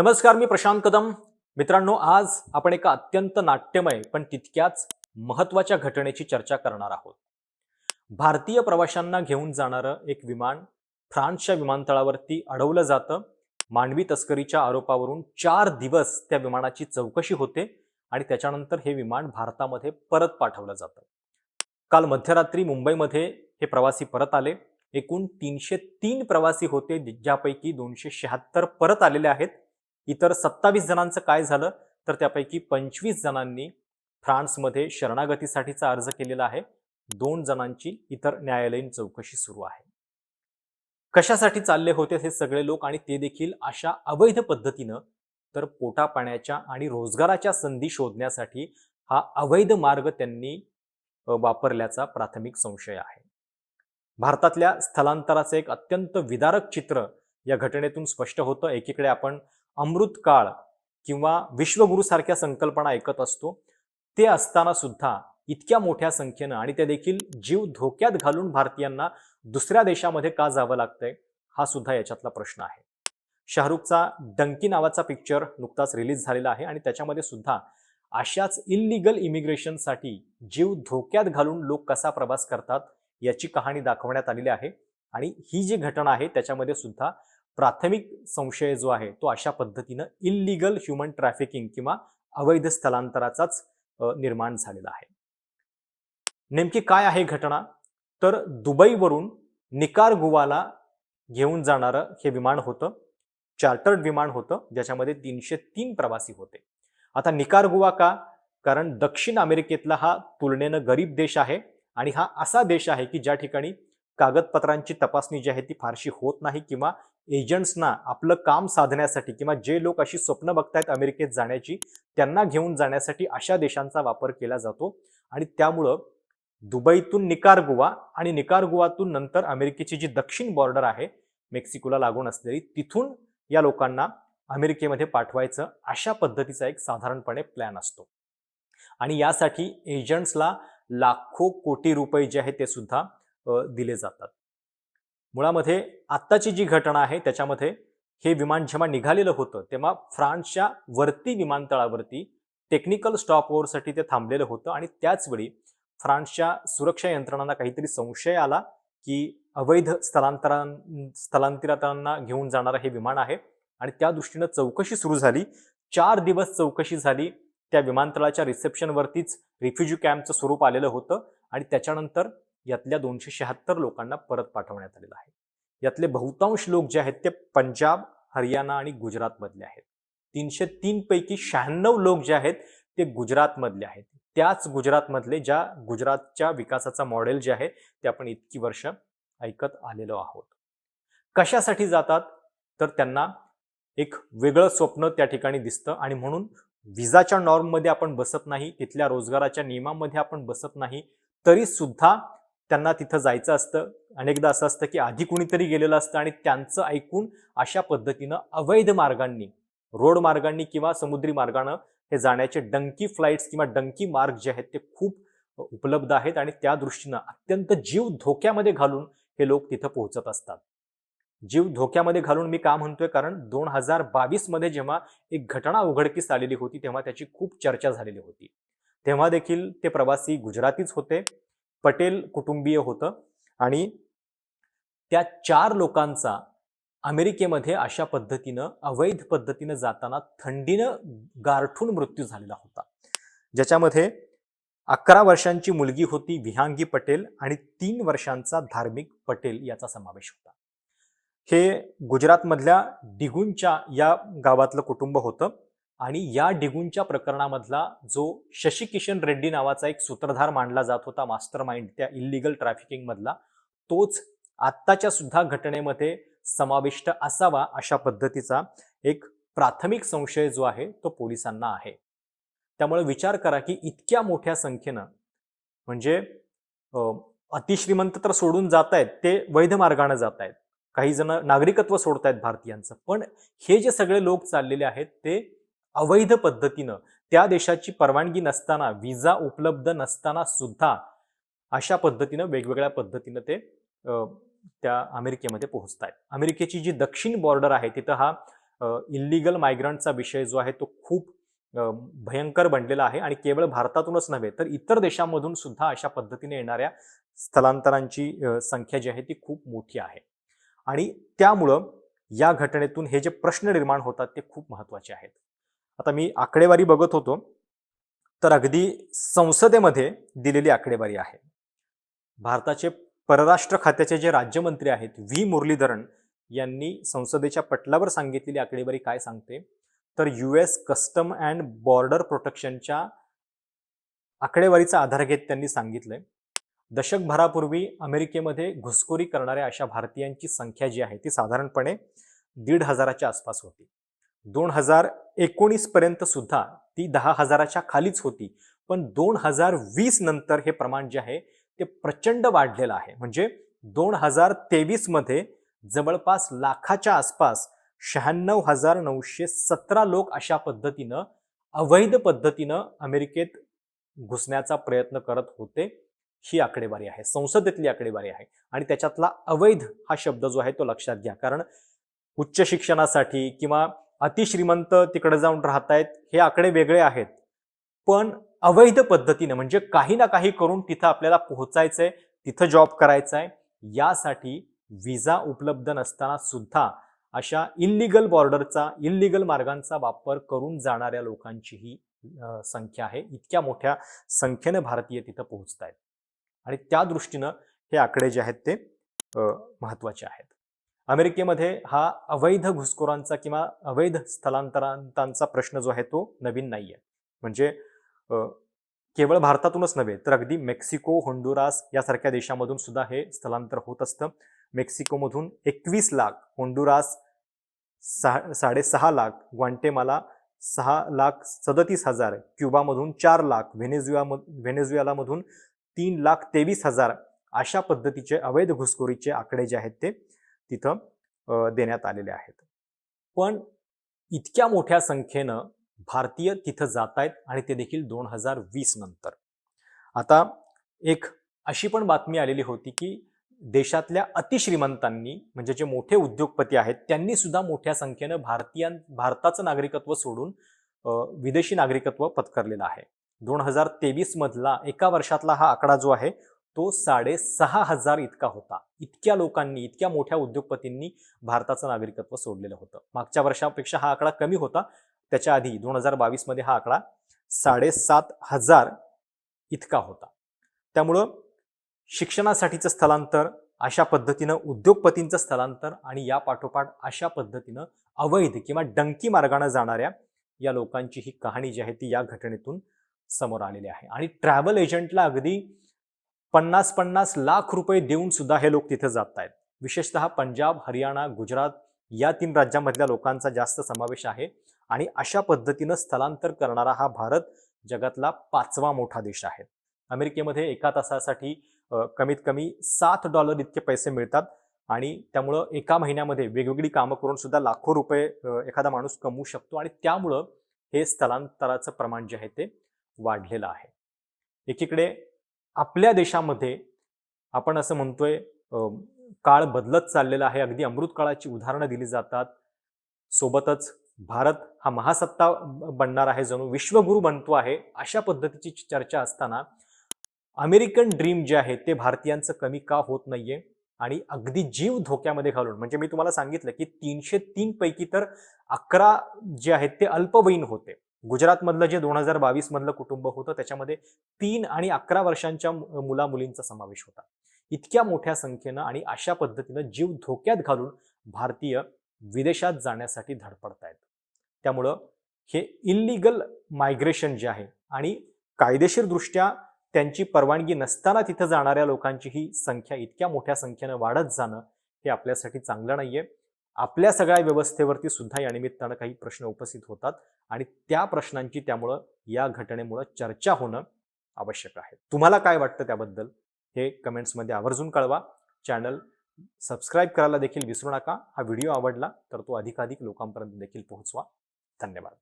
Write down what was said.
नमस्कार मी प्रशांत कदम. मित्रांनो आज आपण एका अत्यंत नाट्यमय पण तितक्याच महत्त्वाच्या घटनेची चर्चा करणार आहोत. भारतीय प्रवाशांना घेऊन जाणारं एक विमान फ्रान्सच्या विमानतळावरती अडवलं जातं. मानवी तस्करीच्या आरोपावरून चार दिवस त्या विमानाची चौकशी होते आणि त्याच्यानंतर हे विमान भारतामध्ये परत पाठवलं जातं. काल मध्यरात्री मुंबईमध्ये हे प्रवासी परत आले. एकूण तीनशे तीन प्रवासी होते ज्यापैकी दोनशे शहात्तर परत आलेले आहेत. इतर सत्तावीस जणांचं काय झालं? तर त्यापैकी पंचवीस जणांनी फ्रान्समध्ये शरणागतीसाठीचा अर्ज केलेला आहे. दोन जणांची इतर न्यायालयीन चौकशी सुरू आहे. कशासाठी चालले होते हे सगळे लोक आणि ते देखील अशा अवैध पद्धतीनं? तर पोटा पाण्याच्या आणि रोजगाराच्या संधी शोधण्यासाठी हा अवैध मार्ग त्यांनी वापरल्याचा प्राथमिक संशय आहे. भारतातल्या स्थलांतराचं एक अत्यंत विदारक चित्र या घटनेतून स्पष्ट होतं. एकीकडे आपण अमृतकाळ किंवा विश्वगुरूसारख्या संकल्पना ऐकत असतो ते असताना सुद्धा इतक्या मोठ्या संख्येनं आणि ते देखील जीव धोक्यात घालून भारतीयांना दुसऱ्या देशामध्ये का जावं लागतंय हा सुद्धा याच्यातला प्रश्न आहे. शाहरुखचा डंकी नावाचा पिक्चर नुकताच रिलीज झालेला आहे आणि त्याच्यामध्ये सुद्धा अशाच इलिगल इमिग्रेशनसाठी जीव धोक्यात घालून लोक कसा प्रवास करतात याची कहाणी दाखवण्यात आलेली आहे आणि ही जी घटना आहे त्याच्यामध्ये सुद्धा प्राथमिक संशय जो आहे तो अशा पद्धतीनं इलिगल ह्युमन ट्रॅफिकिंग किंवा अवैध स्थलांतराचाच निर्माण झालेला आहे. नेमकी काय आहे घटना? तर दुबईवरून निकार गुवाला घेऊन जाणारं हे विमान होतं चार्टर्ड विमान होतं ज्याच्यामध्ये तीनशे तीन प्रवासी होते. आता निकार गुवा का? कारण दक्षिण अमेरिकेतला हा तुलनेनं गरीब देश आहे आणि हा असा देश आहे की ज्या ठिकाणी कागदपत्रांची तपासणी जी आहे ती फारशी होत नाही किंवा एजंट्सना आपलं काम साधण्यासाठी किंवा जे लोक अशी स्वप्न बघतायत अमेरिकेत जाण्याची त्यांना घेऊन जाण्यासाठी अशा देशांचा वापर केला जातो. आणि त्यामुळं दुबईतून निकारगुवा आणि निकारगुवातून नंतर अमेरिकेची जी दक्षिण बॉर्डर आहे मेक्सिकोला लागून असलेली तिथून या लोकांना अमेरिकेमध्ये पाठवायचं अशा पद्धतीचा एक साधारणपणे प्लॅन असतो. आणि यासाठी एजंट्सला लाखो कोटी रुपये जे आहेत ते सुद्धा दिले जातात. मुळामध्ये आत्ताची जी घटना आहे त्याच्यामध्ये हे विमान जेव्हा निघालेलं होतं तेव्हा फ्रान्सच्या वरती विमानतळावरती टेक्निकल स्टॉप ओव्हरसाठी ते थांबलेलं होतं आणि त्याचवेळी फ्रान्सच्या सुरक्षा यंत्रणांना काहीतरी संशय आला की अवैध स्थलांतरां स्थलांतरितांना घेऊन जाणारं हे विमान आहे आणि त्या दृष्टीनं चौकशी सुरू झाली. चार दिवस चौकशी झाली. त्या विमानतळाच्या रिसेप्शनवरतीच रिफ्युजी कॅम्पचं स्वरूप आलेलं होतं आणि त्याच्यानंतर यातल्या दोनशे शहात्तर लोकांना परत पाठवण्यात आलेलं आहे. यातले बहुतांश लोक जे आहेत ते पंजाब हरियाणा आणि गुजरातमधले आहेत. तीनशे तीन पैकी शहाण्णव लोक जे आहेत ते गुजरातमधले आहेत. त्याच गुजरातमधले ज्या गुजरातच्या विकासाचा मॉडेल जे आहे ते आपण इतकी वर्ष ऐकत आलेलो आहोत. कशासाठी जातात? तर त्यांना एक वेगळं स्वप्न त्या ठिकाणी दिसतं आणि म्हणून विजाच्या नॉर्ममध्ये आपण बसत नाही तिथल्या रोजगाराच्या नियमामध्ये आपण बसत नाही तरी सुद्धा त्यांना तिथं जायचं असतं. अनेकदा असं असतं की आधी कुणीतरी गेलेलं असतं आणि त्यांचं ऐकून अशा पद्धतीनं अवैध मार्गांनी रोड मार्गांनी किंवा समुद्री मार्गानं हे जाण्याचे डंकी फ्लाईट्स किंवा डंकी मार्ग जे आहेत ते खूप उपलब्ध आहेत आणि त्या दृष्टीनं अत्यंत जीव धोक्यामध्ये घालून हे लोक तिथं पोहोचत असतात. जीव धोक्यामध्ये घालून मी का म्हणतोय? कारण दोन हजार बावीसमध्ये जेव्हा एक घटना उघडकीस आलेली होती तेव्हा त्याची खूप चर्चा झालेली होती. तेव्हा देखील ते प्रवासी गुजरातीच होते. पटेल कुटुंबीय होतं. आणि त्या चार लोकांचा अमेरिकेमध्ये अशा पद्धतीनं अवैध पद्धतीनं जाताना थंडीनं गारठून मृत्यू झालेला होता. ज्याच्यामध्ये अकरा वर्षांची मुलगी होती विहांगी पटेल आणि तीन वर्षांचा धार्मिक पटेल याचा समावेश होता. हे गुजरातमधल्या डिगुनच्या या गावातलं कुटुंब होतं. आणि या डिगूंच्या प्रकरणामधला जो शशी किशन रेड्डी नावाचा एक सूत्रधार मानला जात होता मास्टर माइंड त्या इलिगल ट्रॅफिकिंगमधला तोच आत्ताच्या सुद्धा घटनेमध्ये समाविष्ट असावा अशा पद्धतीचा एक प्राथमिक संशय जो आहे तो पोलिसांना आहे. त्यामुळे विचार करा की इतक्या मोठ्या संख्येनं म्हणजे अतिश्रीमंत तर सोडून जात आहेत ते वैध मार्गाने जात आहेत काही जण नागरिकत्व सोडतायत भारतीयांचं. पण हे जे सगळे लोक चाललेले आहेत ते अवैध पद्धतीनं. त्या देशाची परवानगी नसताना विजा उपलब्ध नसताना सुद्धा अशा पद्धतीनं वेगवेगळ्या पद्धतीनं ते त्या अमेरिकेमध्ये पोहोचत आहेत अमेरिकेची जी दक्षिण बॉर्डर आहे तिथं हा इल्लिगल मायग्रंटचा विषय जो आहे तो खूप भयंकर बनलेला आहे आणि केवळ भारतातूनच नव्हे तर इतर देशांमधून सुद्धा अशा पद्धतीने येणाऱ्या स्थलांतरांची संख्या जी आहे ती खूप मोठी आहे. आणि त्यामुळं या घटनेतून हे जे प्रश्न निर्माण होतात ते खूप महत्त्वाचे आहेत. आता मी आकडेवारी बघत होतो तर अगदी संसदेमध्ये दिलेली आकडेवारी आहे. भारताचे परराष्ट्र खात्याचे जे राज्यमंत्री आहेत व्ही. मुरलीधरन यांनी संसदेच्या पटलावर सांगितलेली आकडेवारी काय सांगते? तर U S custom and border प्रोटेक्शनच्या आकडेवारीचा आधार घेत त्यांनी सांगितलंय. दशकभरापूर्वी अमेरिकेमध्ये घुसखोरी करणाऱ्या अशा भारतीयांची संख्या जी आहे ती साधारणपणे दीड हजाराच्या आसपास होती. दोन हजार एकोणीसपर्यंत सुद्धा ती दहा हजाराच्या खालीच होती. पण दोन हजार वीस नंतर हे प्रमाण जे आहे ते प्रचंड वाढलेलं आहे. म्हणजे दोन हजार तेवीसमध्ये जवळपास लाखाच्या आसपास शहाण्णव हजार नऊशे सतरा लोक अशा पद्धतीनं अवैध पद्धतीनं अमेरिकेत घुसण्याचा प्रयत्न करत होते. ही आकडेवारी आहे. संसदेतली आकडेवारी आहे. आणि त्याच्यातला अवैध हा शब्द जो आहे तो लक्षात घ्या. कारण उच्च शिक्षणासाठी किंवा अतिश्रीमंत तिकडे जाऊन राहत आहेत हे आकडे वेगळे आहेत. पण अवैध पद्धतीनं म्हणजे काही ना काही करून तिथं आपल्याला पोहोचायचं आहे तिथं जॉब करायचा आहे यासाठी विजा उपलब्ध नसताना सुद्धा अशा इल्लिगल बॉर्डरचा इल्लिगल मार्गांचा वापर करून जाणाऱ्या लोकांची ही संख्या आहे. इतक्या मोठ्या संख्येनं भारतीय तिथं पोहोचत आहेत आणि त्या दृष्टीनं हे आकडे जे आहेत ते महत्त्वाचे आहेत. अमेरिकेमध्ये हा अवैध घुसखोरांचा किंवा अवैध स्थलांतरांतांचा प्रश्न जो आहे तो नवीन नाही आहे म्हणजे केवळ भारतातूनच नव्हे तर अगदी मेक्सिको होंडुरास यासारख्या देशामधून सुद्धा हे स्थलांतर होत असतं. मेक्सिकोमधून एकवीस लाख होंडुरास सहा साडेसहा लाख ग्वांटेमाला सहा लाख सदतीस हजार क्युबामधून चार लाख व्हेनेझुआ व्हेनेझुएलामधून तीन लाख तेवीस हजार अशा पद्धतीचे अवैध घुसखोरीचे आकडे जे आहेत ते तिथं देण्यात आलेले आहेत. पण इतक्या मोठ्या संख्येनं भारतीय तिथं जात आहेत आणि ते देखील दोन हजार वीस नंतर. आता एक अशी पण बातमी आलेली होती की देशातल्या अतिश्रीमंतांनी म्हणजे जे मोठे उद्योगपती आहेत त्यांनी सुद्धा मोठ्या संख्येनं भारतीयां भारताचं नागरिकत्व सोडून विदेशी नागरिकत्व पत्करलेलं आहे. दोन हजार तेवीस मधला एका वर्षातला हा आकडा जो आहे तो साडेसहा हजार इतका होता. इतक्या लोकांनी इतक्या मोठ्या उद्योगपतींनी भारताचं नागरिकत्व सोडलेलं होतं. मागच्या वर्षापेक्षा हा आकडा कमी होता. त्याच्या आधी दोन हजार बावीसमध्ये हा आकडा साडेसात हजार इतका होता. त्यामुळं शिक्षणासाठीचं स्थलांतर अशा पद्धतीनं उद्योगपतींचं स्थलांतर आणि या पाठोपाठ अशा पद्धतीनं अवैध किंवा डंकी मार्गानं जाणाऱ्या या लोकांची ही कहाणी जी आहे ती या घटनेतून समोर आलेली आहे. आणि ट्रॅव्हल एजंटला अगदी पन्नास पन्नास लाख रुपये देऊन सुद्धा हे लोक तिथे जात आहेत विशेषतः पंजाब हरियाणा गुजरात या तीन राज्यांमधल्या लोकांचा जास्त समावेश आहे आणि अशा पद्धतीनं स्थलांतर करणारा हा भारत जगातला पाचवा मोठा देश आहे. अमेरिकेमध्ये एका तासासाठी कमीत कमी सात डॉलर इतके पैसे मिळतात आणि त्यामुळं एका महिन्यामध्ये वेगवेगळी कामं करून सुद्धा लाखो रुपये एखादा माणूस कमवू शकतो आणि त्यामुळं हे स्थलांतराचं प्रमाण जे आहे ते वाढलेलं आहे. एकीकडे आपल्या देशामध्ये आपण असं म्हणतोय काळ बदलत चाललेला आहे. अगदी अमृत काळाची उदाहरणं दिली जातात. सोबतच भारत हा महासत्ता ब- बनणार आहे. जणू विश्वगुरू बनतो आहे. अशा पद्धतीची चर्चा असताना अमेरिकन ड्रीम जे आहे ते भारतीयांचं कमी का होत नाहीये? आणि अगदी जीव धोक्यामध्ये घालून म्हणजे मी तुम्हाला सांगितलं की तीनशे तीन पैकी तर अकरा जे आहेत ते अल्पवयीन होते. गुजरातमधलं जे दोन हजार बावीस मधलं कुटुंब होतं त्याच्यामध्ये तीन आणि अकरा वर्षांच्या मु- मुला मुलींचा समावेश होता. इतक्या मोठ्या संख्येनं आणि अशा पद्धतीनं जीव धोक्यात घालून भारतीय विदेशात जाण्यासाठी धडपडत आहेत त्यामुळं हे इल्लिगल मायग्रेशन जे आहे आणि कायदेशीरदृष्ट्या त्यांची परवानगी नसताना तिथं जाणाऱ्या लोकांची ही संख्या इतक्या मोठ्या संख्येनं वाढत जाणं हे आपल्यासाठी चांगलं नाहीये. आपल्या सगळ्या व्यवस्थेवरती सुद्धा या निमित्तानं काही प्रश्न उपस्थित होतात आणि त्या प्रश्नांची त्यामुळं या घटनेमुळं चर्चा होणं आवश्यक आहे. तुम्हाला काय वाटतं त्याबद्दल? हे कमेंट्समध्ये आवर्जून कळवा. चॅनल सबस्क्राईब करायला देखील विसरू नका. हा व्हिडिओ आवडला तर तो अधिकाधिक लोकांपर्यंत देखील पोहोचवा. धन्यवाद.